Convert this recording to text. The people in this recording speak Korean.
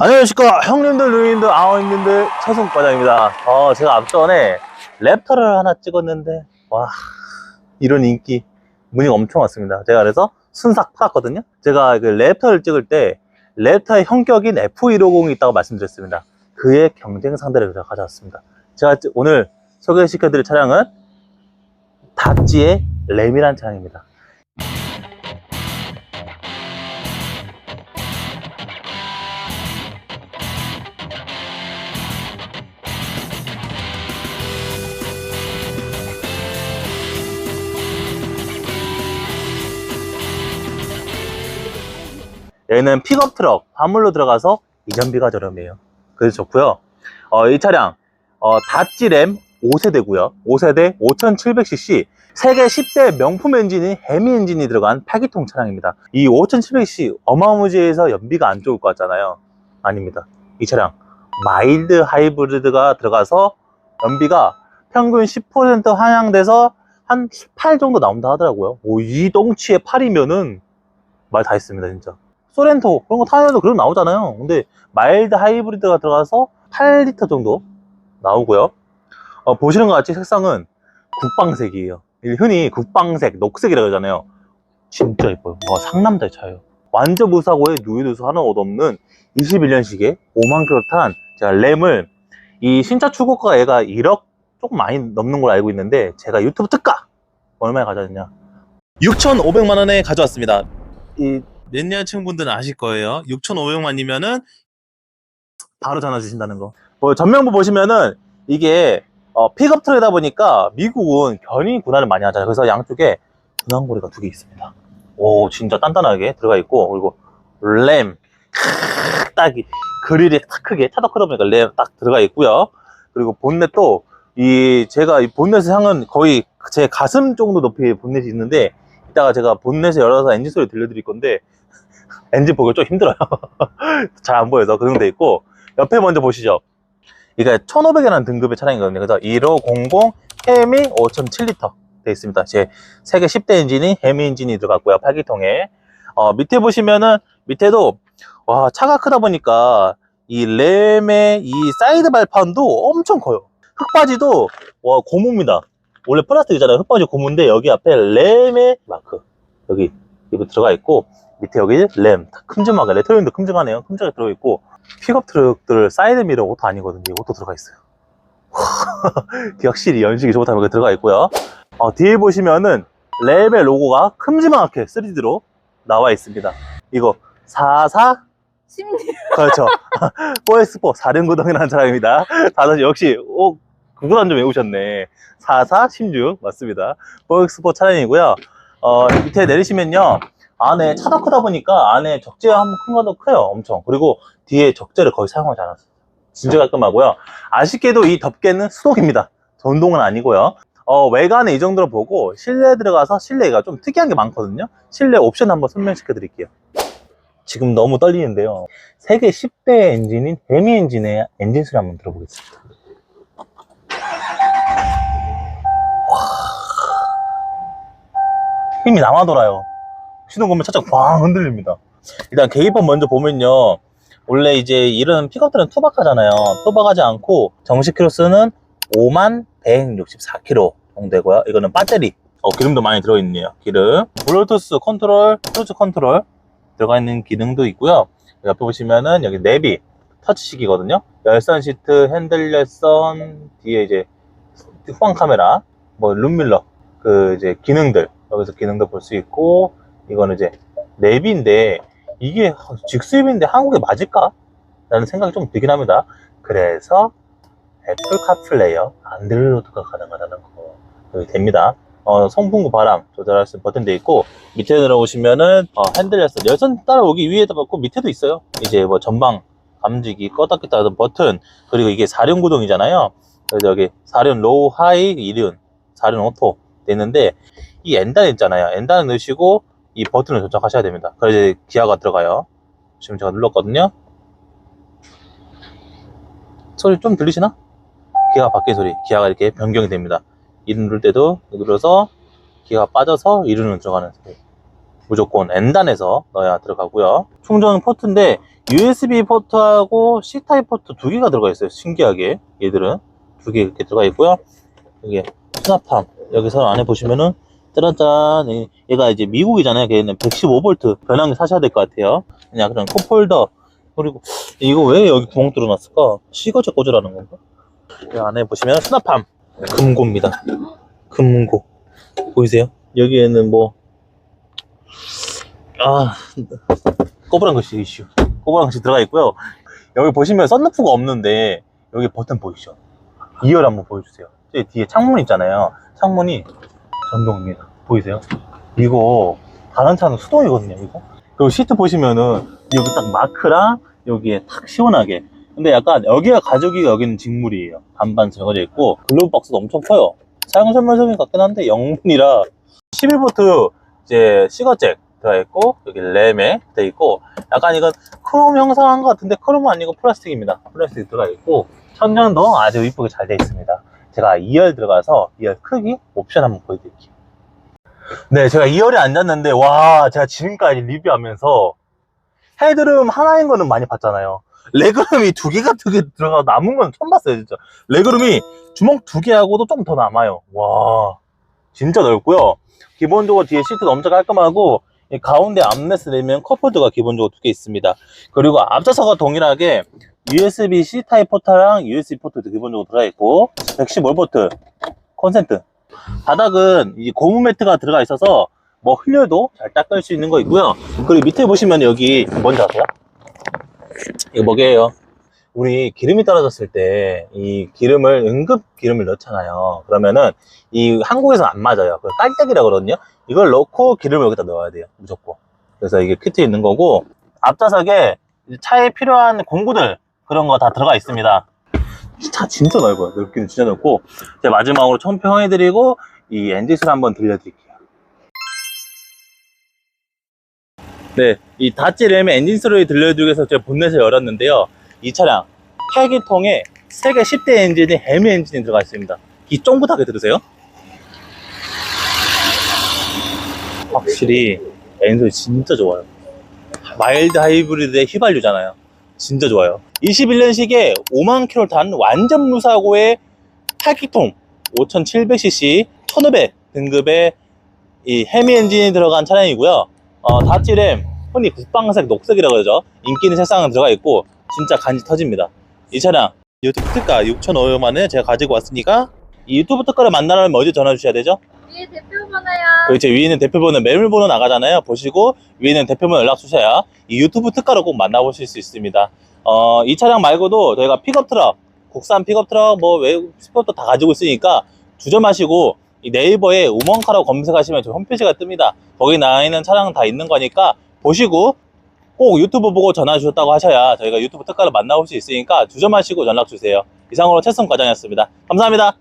안녕하십니까. 형님들 누님들 아버님들 최승 과장입니다. 어, 제가 앞전에 랩터를 하나 찍었는데 와 이런 인기 문의가 엄청 왔습니다. 제가 그래서 순삭 팔았거든요. 제가 그 랩터를 찍을 때 랩터의 형격인 F150이 있다고 말씀드렸습니다. 그의 경쟁 상대를 제가 가져왔습니다. 제가 오늘 소개시켜 드릴 차량은 다찌의 램이라는 차량입니다 여기는 픽업 트럭, 화물로 들어가서 이전비가 저렴해요. 그래서 좋고요. 어, 이 차량 어, 다찌램 5세대고요. 5세대 5700cc 세계 10대 명품 엔진인 해미 엔진이 들어간 8기통 차량입니다. 이 5700cc 어마무지해서 연비가 안 좋을 것 같잖아요. 아닙니다. 이 차량 마일드 하이브리드가 들어가서 연비가 평균 10% 하향돼서 한 8 정도 나온다 하더라고요. 오, 이 덩치의 8이면은 말 다 했습니다, 진짜. 소렌토 그런 거 타면도 그런 거 나오잖아요. 근데 마일드 하이브리드가 들어가서 8리터 정도 나오고요. 어, 보시는 것 같이 색상은 국방색이에요. 흔히 국방색, 녹색이라고 하잖아요. 진짜 예뻐요. 와, 상남자의 차예요. 완전 무사고에 누유누수 하나도 없는 21년식에 5만 킬로 탄 제가 램을 이 신차 출고가 얘가 1억 조금 많이 넘는 걸 알고 있는데 제가 유튜브 특가 얼마에 가져왔냐 6,500만 원에 가져왔습니다. 이 몇년층 분들은 아실 거예요. 6,500만이면은 바로 전화 주신다는 거. 뭐 전면부 보시면은 이게 어, 픽업 트레다 보니까 미국은 견인 군화를 많이 하잖아요. 그래서 양쪽에 분황고리가 두 개 있습니다. 오, 진짜 단단하게 들어가 있고 그리고 램, 크으, 딱 이- 그릴이 딱 크게 차도 크다 보니까 램 딱 들어가 있고요. 그리고 본넷도 이 제가 이 본넷의 향은 거의 제 가슴 정도 높이의 본넷이 있는데 이따가 제가 본넷을 열어서 엔진 소리 들려드릴 건데 엔진 보기가 좀 힘들어요. 잘 안 보여서 그 정도 돼 있고 옆에 먼저 보시죠. 이게 1500이라는 등급의 차량이거든요. 그래서 1500 해미 5.7L 돼 있습니다. 제 세계 10대 엔진이 해미 엔진이 들어갔고요. 8기통에 어, 밑에 보시면은 밑에도 와 차가 크다 보니까 이 램의 이 사이드 발판도 엄청 커요. 흙바지도 와 고무입니다. 원래 플라스틱이잖아요. 흙바지 고무인데 여기 앞에 램의 마크 여기 이거 들어가 있고 밑에 여기 램 큼지막하게 레터링도 큼지막하네요. 큼지막하게 들어가 있고 픽업 트럭들 사이드 미러 옷도 아니거든요. 이것도 들어가 있어요. 확실히 연식이 좋다면 그 들어가 있고요. 어, 뒤에 보시면은 랩의 로고가 큼지막하게 3D로 나와 있습니다. 이거 44 16. 그렇죠. 4X4 4륜구동이라는 차량입니다. 다들 역시 오 그거는 좀 외우셨네. 44 16 맞습니다. 4X4 차량이고요. 어, 밑에 내리시면요. 안에 차도 크다 보니까 안에 적재 한번 큰 것도 커요. 엄청. 그리고 뒤에 적재를 거의 사용하지 않았어요. 진짜 깔끔하고요. 아쉽게도 이 덮개는 수동입니다. 전동은 아니고요. 어, 외관에 이 정도로 보고 실내 들어가서 실내가 좀 특이한 게 많거든요. 실내 옵션 한번 설명시켜 드릴게요. 지금 너무 떨리는데요. 세계 10대 엔진인 해미 엔진의 엔진 소리 한번 들어보겠습니다. 힘이 남아 돌아요. 시동 걸면 차가 꽝 흔들립니다. 일단 계기판 먼저 보면요. 원래 이제 이런 픽업들은 투박하잖아요. 투박하지 않고 정식 키로수는 5만 164km 정도 되고요. 이거는 배터리. 어, 기름도 많이 들어있네요. 기름. 블루투스 컨트롤, 크루즈 컨트롤 들어가 있는 기능도 있고요. 옆에 보시면은 여기 내비 터치식이거든요. 열선 시트, 핸들 열선, 뒤에 이제 후방 카메라, 뭐 룸밀러 그 이제 기능들 여기서 기능도 볼 수 있고 이거는 이제 내비인데 이게 직수입인데 한국에 맞을까? 라는 생각이 좀 들긴 합니다. 그래서 애플 카플레이어 안드로이드가 가능하다는 거 여기 됩니다. 어, 송풍구 바람 조절할 수 있는 버튼도 있고 밑에 들어오시면은 어, 핸들 열선 열선 따라오기 위에다 받고 밑에도 있어요. 이제 뭐 전방 감지기 껐다 켰다 하던 버튼 그리고 이게 4륜 구동이잖아요. 그래서 여기 4륜 로우 하이 2륜 4륜 오토 되는데 이 엔단 있잖아요. 엔단을 넣으시고 이 버튼을 조작하셔야 됩니다. 이제 기아가 들어가요. 지금 제가 눌렀거든요. 소리 좀 들리시나? 기아가 바뀐 소리. 기아가 이렇게 변경이 됩니다. 이 누를 때도 눌러서 기아가 빠져서 이륜으로 들어가는 소리. 무조건 엔단에서 넣어야 들어가고요. 충전 포트인데 USB 포트하고 C타입 포트 두 개가 들어가 있어요. 신기하게. 얘들은 두 개 이렇게 들어가 있고요. 이게 수납함. 여기서 안에 보시면은 짜라짠. 이- 얘가 이제 미국이잖아요. 걔는 115V 변환기 사셔야 될 것 같아요. 그냥 그런 컵홀더. 그리고 이거 왜 여기 구멍 뚫어놨을까? 시거제 꽂으라는 건가? 이 안에 보시면 수납함. 금고입니다. 금고. 보이세요? 여기에는 뭐, 아, 꼬부랑 글씨 이슈. 꼬부랑 글씨 들어가 있고요. 여기 보시면 썬루프가 없는데, 여기 버튼 보이시죠? 2열 한번 보여주세요. 뒤에 창문 있잖아요. 창문이 전동입니다. 보이세요? 이거, 다른 차는 수동이거든요, 이거. 그리고 시트 보시면은, 여기 딱 마크랑, 여기에 탁 시원하게. 근데 약간, 여기가 가죽이 여기는 직물이에요. 반반 적어져 있고, 글로브 박스도 엄청 커요. 사용 설명서인 같긴 한데, 영문이라, 11V 이제 시거잭 들어있고, 여기 램에 들어있고, 약간 이건 크롬 형상한 것 같은데, 크롬은 아니고 플라스틱입니다. 플라스틱 들어있고, 천장도 아주 이쁘게 잘 되어 있습니다. 제가 2열 들어가서 2열 크기 옵션 한번 보여드릴게요. 네, 제가 2열에 앉았는데, 와, 제가 지금까지 리뷰하면서 헤드룸 하나인 거는 많이 봤잖아요. 레그룸이 두 개가 두 개 들어가 남은 건 처음 봤어요, 진짜. 레그룸이 주먹 두 개하고도 좀 더 남아요. 와, 진짜 넓고요. 기본적으로 뒤에 시트도 엄청 깔끔하고, 이 가운데 암레스 내면 컵홀더가 기본적으로 두 개 있습니다. 그리고 앞좌석과 동일하게 USB-C 타입 포트랑 USB 포트도 기본적으로 들어있고, 115V 콘센트. 바닥은 이 고무 매트가 들어가 있어서 뭐 흘려도 잘 닦을 수 있는 거 있고요. 그리고 밑에 보시면 여기 뭔지 아세요? 이거 뭐게요? 우리 기름이 떨어졌을 때 이 기름을 응급 기름을 넣잖아요. 그러면은 이 한국에서 안 맞아요. 그 깔때기라 그러거든요. 이걸 넣고 기름을 여기다 넣어야 돼요. 무조건. 그래서 이게 키트에 있는 거고 앞좌석에 차에 필요한 공구들 그런 거 다 들어가 있습니다. 차 진짜 넓어요. 넓기는 진짜 넓고 제가 마지막으로 총평해드리고 이 엔진수를 한번 들려드릴게요. 네, 이 다찌램의 엔진 소리 들려드리기 위해서 제가 본넷을 열었는데요. 이 차량 탈기통에 세계 10대 엔진이 해미 엔진이 들어가 있습니다. 이 쫑긋하게 들으세요. 확실히 엔진 소리 진짜 좋아요. 마일드 하이브리드의 휘발유잖아요. 진짜 좋아요. 21년식에 5만 킬로 단 완전 무사고의 탈기통 5700cc 1500 등급의 이 해미 엔진이 들어간 차량이고요. 어, 다찌램 흔히 국방색 녹색이라고 그러죠. 인기 있는 색상은 들어가 있고 진짜 간지 터집니다. 이 차량 유튜브 특가 6,500만원에 제가 가지고 왔으니까 이 유튜브 특가를 만나려면 어디 전화 주셔야 되죠? 위에 대표 번호요. 그렇죠. 위에 있는 대표 번호 매물 번호 나가잖아요. 보시고 위에 있는 대표 번호 연락 주셔야 이 유튜브 특가로 꼭 만나보실 수 있습니다. 어, 이 차량 말고도 저희가 픽업 트럭, 국산 픽업 트럭, 뭐 외국 스포터 다 가지고 있으니까 주저마시고 이 네이버에 우먼카라고 검색하시면 저희 홈페이지가 뜹니다. 거기 나와 있는 차량 다 있는 거니까 보시고 꼭 유튜브 보고 전화 주셨다고 하셔야 저희가 유튜브 특가를 만나볼 수 있으니까 주저마시고 연락 주세요. 이상으로 채송 과장이었습니다. 감사합니다.